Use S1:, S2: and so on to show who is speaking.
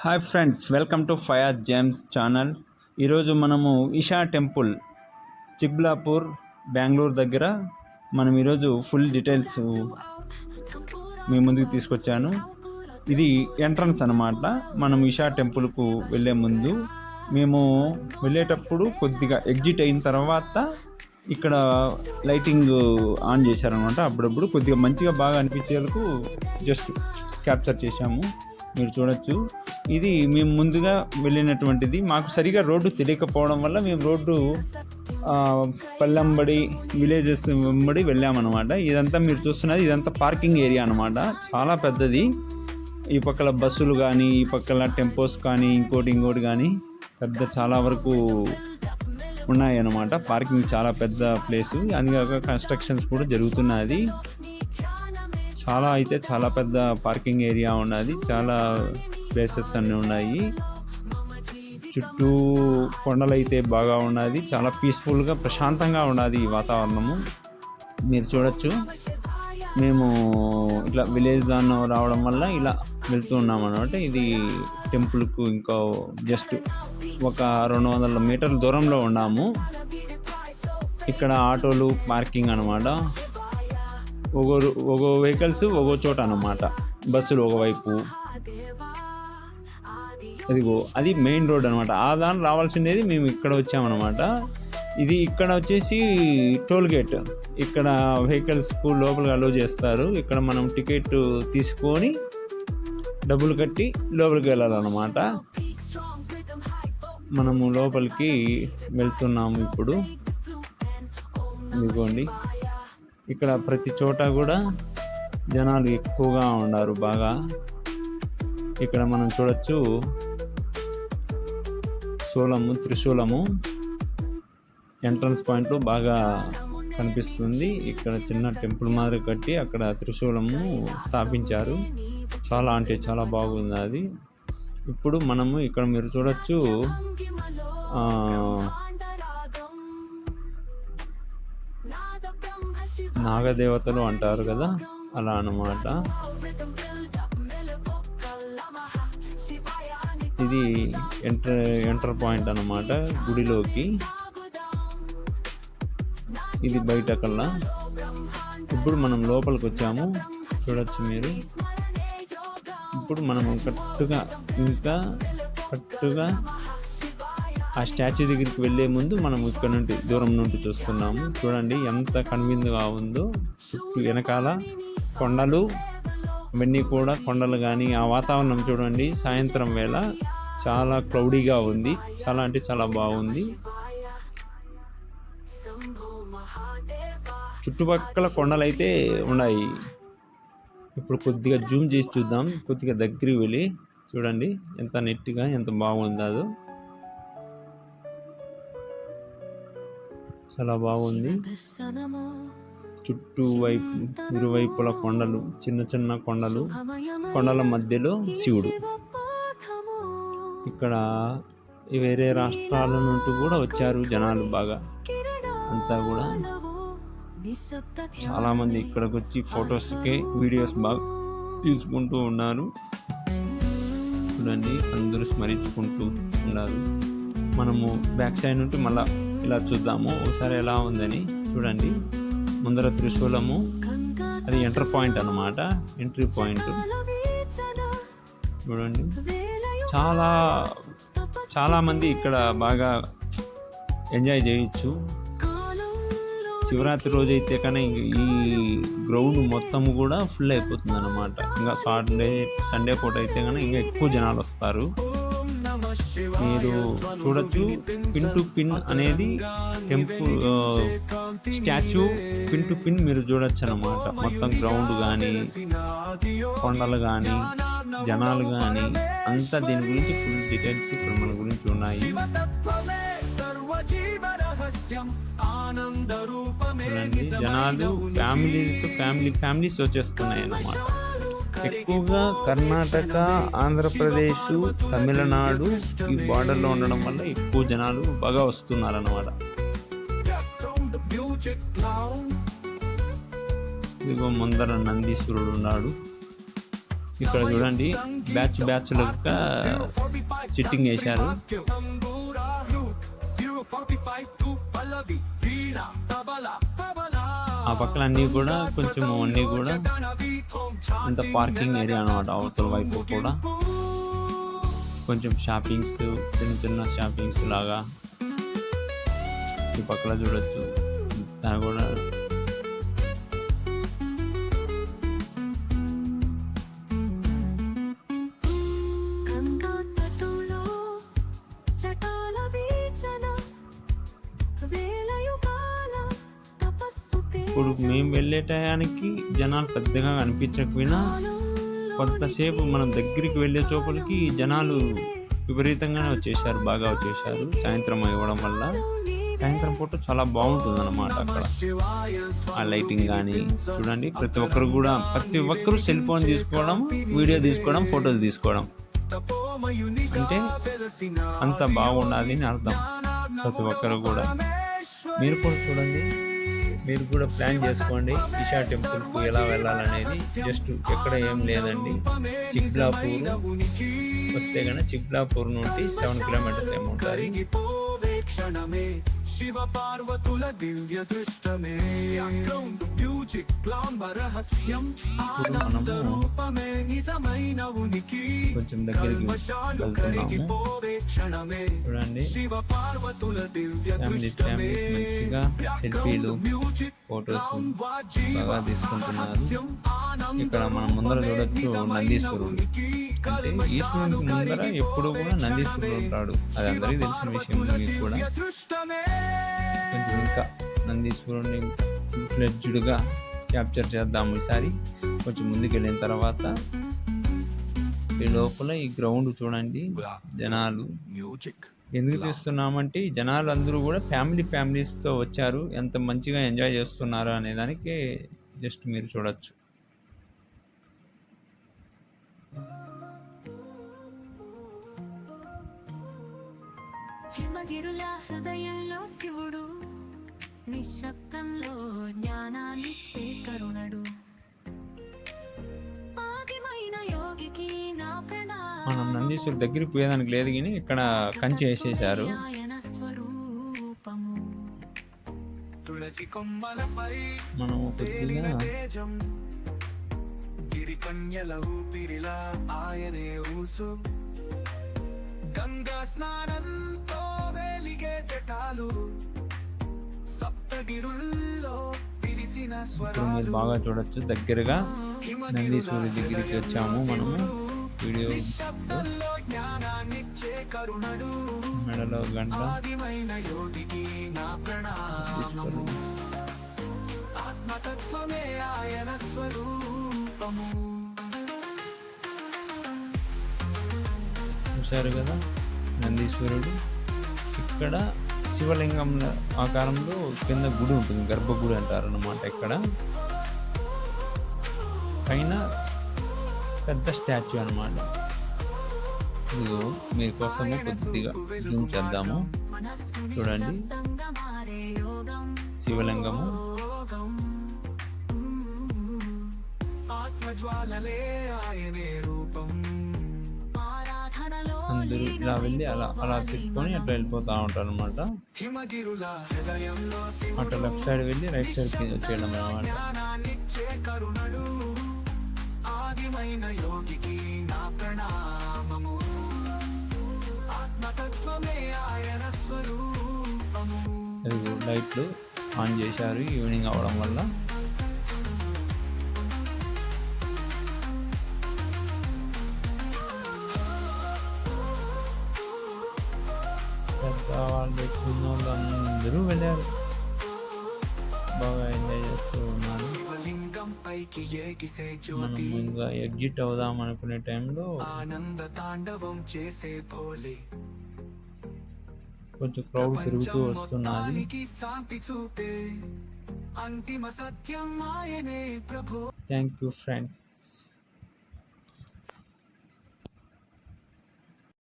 S1: Hi friends welcome to Fayaz James channel. ఈరోజు మనము Isha temple చిబ్లాపూర్ Bengaluru దగ్గర మనం ఈరోజు ఫుల్ డీటెయిల్స్ మీ ముందుకు తీసుకొచ్చాను. ఇది ఎంట్రన్స్ అనమాట మనం ఇషా టెంపుల్కు వెళ్ళే ముందు మేము వెళ్ళేటప్పుడు కొద్దిగా ఎగ్జిట్ అయిన తర్వాత ఇక్కడ లైటింగ్ ఆన్ చేశారనమాట అప్పుడప్పుడు కొద్దిగా మంచిగా బాగా అనిపించేందుకు జస్ట్ క్యాప్చర్ చేశాము. మీరు చూడొచ్చు. ఇది మేము ముందుగా వెళ్ళినటువంటిది. మాకు సరిగా రోడ్డు తెలియకపోవడం వల్ల మేము రోడ్డు ఆ, పల్లెంబడి విలేజెస్ వెంబడి వెళ్ళామన్నమాట. ఇదంతా మీరు చూస్తున్నది ఇదంతా పార్కింగ్ ఏరియా అనమాట చాలా పెద్దది. ఈ పక్కల బస్సులు కానీ ఈ పక్కల టెంపోస్ కానీ ఇంకోటి ఇంకోటి కానీ పెద్ద చాలా వరకు ఉన్నాయి అన్నమాట పార్కింగ్ చాలా పెద్ద ప్లేస్. అందుకే కన్స్ట్రక్షన్స్ కూడా జరుగుతున్నది. చాలా అయితే చాలా పెద్ద పార్కింగ్ ఏరియా ఉన్నది. చాలా ప్లేసెస్ అన్నీ ఉన్నాయి. చుట్టూ కొండలైతే బాగా ఉన్నది. చాలా పీస్ఫుల్గా ప్రశాంతంగా ఉన్నది ఈ వాతావరణము. మీరు చూడొచ్చు. మేము ఇట్లా విలేజ్ దాన్ని రావడం వల్ల ఇలా వెళ్తూ ఉన్నాం అనమాట ఇది టెంపుల్కు ఇంకో జస్ట్ ఒక రెండు వందల మీటర్ల దూరంలో ఉన్నాము. ఇక్కడ ఆటోలు పార్కింగ్ అనమాట ఒగో ఒగో వెహికల్స్ ఒగో చోట అనమాట బస్సులు ఒకవైపు ఇదిగో అది మెయిన్ రోడ్ అనమాట ఆ దాని రావాల్సిండేది మేము ఇక్కడ వచ్చామన్నమాట. ఇది ఇక్కడ వచ్చేసి టోల్ గేట్ ఇక్కడ వెహికల్స్కు లోపలికి అలో చేస్తారు. ఇక్కడ మనం టికెట్ తీసుకొని డబ్బులు కట్టి లోపలికి వెళ్ళాలన్నమాట. మనము లోపలికి వెళ్తున్నాము ఇప్పుడు. ఇదిగోండి. ఇక్కడ ప్రతి చోట కూడా జనాలు ఎక్కువగా ఉన్నారు బాగా. ఇక్కడ మనం చూడొచ్చు శూలము త్రిశూలము. ఎంట్రన్స్ పాయింట్లో బాగా కనిపిస్తుంది. ఇక్కడ చిన్న టెంపుల్ మాదిరి కట్టి అక్కడ త్రిశూలము స్థాపించారు. చాలా అంటే చాలా బాగుంది అది. ఇప్పుడు మనము ఇక్కడ మీరు చూడొచ్చు ఆ, నాగదేవతలు అంటారు కదా అలా అన్నమాట. ఇది ఎంటర్ ఎంటర్ పాయింట్ అన్నమాట గుడిలోకి. ఇది బయట కల్లా. ఇప్పుడు మనం లోపలికి వచ్చాము చూడొచ్చు మీరు. ఇప్పుడు మనం కరెక్ట్గా ఇంకా కరెక్ట్గా ఆ స్టాచ్యూ దగ్గరికి వెళ్ళే ముందు మనం ఇక్కడ నుండి దూరం నుండి చూస్తున్నాము. చూడండి ఎంత కన్వీన్గా ఉందో. చుట్టూ వెనకాల కొండలు అవన్నీ కూడా కొండలు కానీ ఆ వాతావరణం చూడండి సాయంత్రం వేళ చాలా క్లౌడీగా ఉంది. చాలా అంటే చాలా బాగుంది. చుట్టుపక్కల కొండలైతే ఉన్నాయి. ఇప్పుడు కొద్దిగా జూమ్ చేసి చూద్దాం. కొద్దిగా దగ్గరికి వెళ్ళి చూడండి ఎంత నెట్గా ఎంత బాగుందో అది చాలా బాగుంది. చుట్టూ వైపు ఇరువైపుల కొండలు చిన్న చిన్న కొండలు కొండల మధ్యలో శివుడు. ఇక్కడ వేరే రాష్ట్రాల నుండి కూడా వచ్చారు జనాలు బాగా. అంతా కూడా చాలా మంది ఇక్కడికి వచ్చి ఫొటోస్కి వీడియోస్ బాగా తీసుకుంటూ ఉన్నారు. చూడండి అందరూ స్మరించుకుంటూ ఉన్నారు. మనము బ్యాక్ సైడ్ నుండి మళ్ళా ఇలా చూద్దాము. ఒకసారి ఎలా ఉందని చూడండి. ముందర త్రిశూలము. అది ఎంటర్ పాయింట్ అన్నమాట. ఎంట్రీ పాయింట్ చూడండి. చాలా చాలామంది ఇక్కడ బాగా ఎంజాయ్ చేయొచ్చు. శివరాత్రి రోజు అయితే కానీ ఈ గ్రౌండ్ మొత్తం కూడా ఫుల్ అయిపోతుంది అనమాట ఇంకా సాటర్డే సండే పూట అయితే కానీ ఇంకా ఎక్కువ జనాలు వస్తారు. మీరు చూడొచ్చు పిన్ టు పిన్ అనేది temple statue pin to pin మీరు చూడొచ్చు అనమాట మొత్తం గ్రౌండ్ కానీ కొండలు కానీ జనాలు కానీ అంతా దీని గురించి ఫుల్ డీటెయిల్స్ ఇక్కడ మన గురించి ఉన్నాయి. జనాలు ఫ్యామిలీతో ఫ్యామిలీ ఫ్యామిలీస్ వచ్చేస్తున్నాయి అన్నమాట ఎక్కువగా కర్ణాటక ఆంధ్రప్రదేశ్ తమిళనాడు ఈ బార్డర్లో ఉండడం వల్ల ఎక్కువ జనాలు బాగా వస్తున్నారు అన్నమాట ఇదిగో ముందర నందీశ్వరుడు ఉన్నాడు. ఇక్కడ చూడండి బ్యాచ్ బ్యాచ్లుగా సిట్టింగ్ వేశారు. ఆ పక్కన అన్నీ కూడా కొంచెం అన్నీ కూడా అంత పార్కింగ్ ఏరియా అనమాట అవతల వైపు కూడా. కొంచెం షాపింగ్స్ చిన్న చిన్న షాపింగ్స్ లాగా ఈ పక్కన చూడొచ్చు. కూడా ఇప్పుడు మేము వెళ్ళే టయానికి జనాలు పెద్దగా కనిపించకపోయినా కొంతసేపు మనం దగ్గరికి వెళ్ళే చూపలకి జనాలు విపరీతంగానే వచ్చేసారు బాగా వచ్చేసారు సాయంత్రం ఇవ్వడం వల్ల సాయంత్రం పూట చాలా బాగుంటుంది అనమాట అక్కడ. ఆ లైటింగ్ కానీ చూడండి ప్రతి ఒక్కరు కూడా ప్రతి ఒక్కరు సెల్ ఫోన్ తీసుకోవడం వీడియో తీసుకోవడం ఫొటోస్ తీసుకోవడం. అంటే అంత బాగుండాలి అని అర్థం ప్రతి ఒక్కరు కూడా. మీరు కూడా చూడండి మీరు కూడా ప్లాన్ చేసుకోండి ఇషా టెంపుల్కి ఎలా వెళ్ళాలనేది. జస్ట్ ఎక్కడ ఏం లేదండి. చిక్లాపూర్ వస్తే కనుక చిక్లాపూర్ నుండి సెవెన్ కిలోమీటర్స్ ఏమో ఉంటుంది
S2: శివ పార్వతుల దివ్య దృష్టమే. అండౌండ్ మ్యూజిక్ క్లాంబ రహస్యం ఆనంద రూపమే నిజమైన ఉనికి.
S1: వెళ్తున్నాము.
S2: కరిగిపోవే క్షణమే. శివ పార్వతుల దివ్య దృష్టమే.
S1: సెల్ఫీలు.
S2: మ్యూజిక్
S1: ఫొటోస్ బాగా తీసుకుంటున్నారు. ఇక్కడ మనం ముందర చూడొచ్చు నందీశ్వరుడు. అంటే ఈశ్వరునికి ముందర ఎప్పుడు కూడా నందీశ్వరుడు ఉంటాడు. అది అందరికీ తెలిసిన విషయం మీకు కూడా. కొంచెం ఇంకా నందీశ్వరుని ఫుల్ ఫ్లెడ్జ్డ్గా క్యాప్చర్ చేద్దాము ఈసారి. కొంచెం ముందుకు వెళ్ళిన తర్వాత ఈ లోపల ఈ గ్రౌండ్ చూడండి. జనాలు.
S2: మ్యూజిక్
S1: ఎందుకు తీస్తున్నామంటే జనాలు అందరూ కూడా ఫ్యామిలీ ఫ్యామిలీస్తో వచ్చారు. ఎంత మంచిగా ఎంజాయ్ చేస్తున్నారు అనే దానికి జస్ట్ మీరు చూడొచ్చు.
S3: హిమగిరుల హృదయంలో శివుడు నిశ్శబ్దంలో జ్ఞానాన్నిచ్చే కరుణడు.
S1: నందీశ్వరు దగ్గరికి పోయేదానికి లేదు కానీ ఇక్కడ కంచె వేసేసారు మనం
S2: కన్యల ఊపిరిలా ఆయనే ఊసు. గంగా స్నానంతో వెలిగే జటాలు. సప్తగిరుల్లో
S1: మీరు
S2: స్వరాలు.
S1: బాగా చూడొచ్చు దగ్గరగా. నందీశ్వరి దగ్గరికి వచ్చాము మనము. వీడియో.
S2: శబ్దంలో
S1: మెడలో గంట.
S2: ఆత్మతత్వమే ఆయన స్వరూపము
S1: చూశారు కదా నందీశ్వరుడు. ఇక్కడ శివలింగం ఆకారంలో కింద గుడి ఉంటుంది గర్భగుడి అంటారు అన్నమాట ఇక్కడ. పైన పెద్ద స్టాచ్యూ అనమాట ఇదిగో మీకోసము కొద్దిగా జూమ్ చేద్దాము. చూడండి. శివలింగము. అందరూ ఇలా వెళ్ళి అలా అలా తిప్పుకొని అట్లా వెళ్ళిపోతూ ఉంటారు అనమాట అటు లెఫ్ట్ సైడ్ వెళ్ళి రైట్ సైడ్ వచ్చేయడం అనమాట
S2: జ్ఞానాన్నిచ్చే యోగికి నా ప్రణామము. ఆత్మతత్వమే ఆయన స్వరూపము.
S1: లైట్లు ఆన్ చేశారు ఈవినింగ్ అవడం వల్ల. పెద్దవాళ్ళు చిన్న వాళ్ళు అందరూ వెళ్ళారు. మనం ఇంకా ఎగ్జిట్ అవుదాం అనుకునే టైంలో
S2: ఆనంద తాండవం చేసే భోలి.
S1: కొంచెం క్రౌడ్ పెరుగుతూ వస్తున్నది.
S2: శాంతి చూపే అంతిమ సత్యం ఆయనే ప్రభు.
S1: Thank you friends.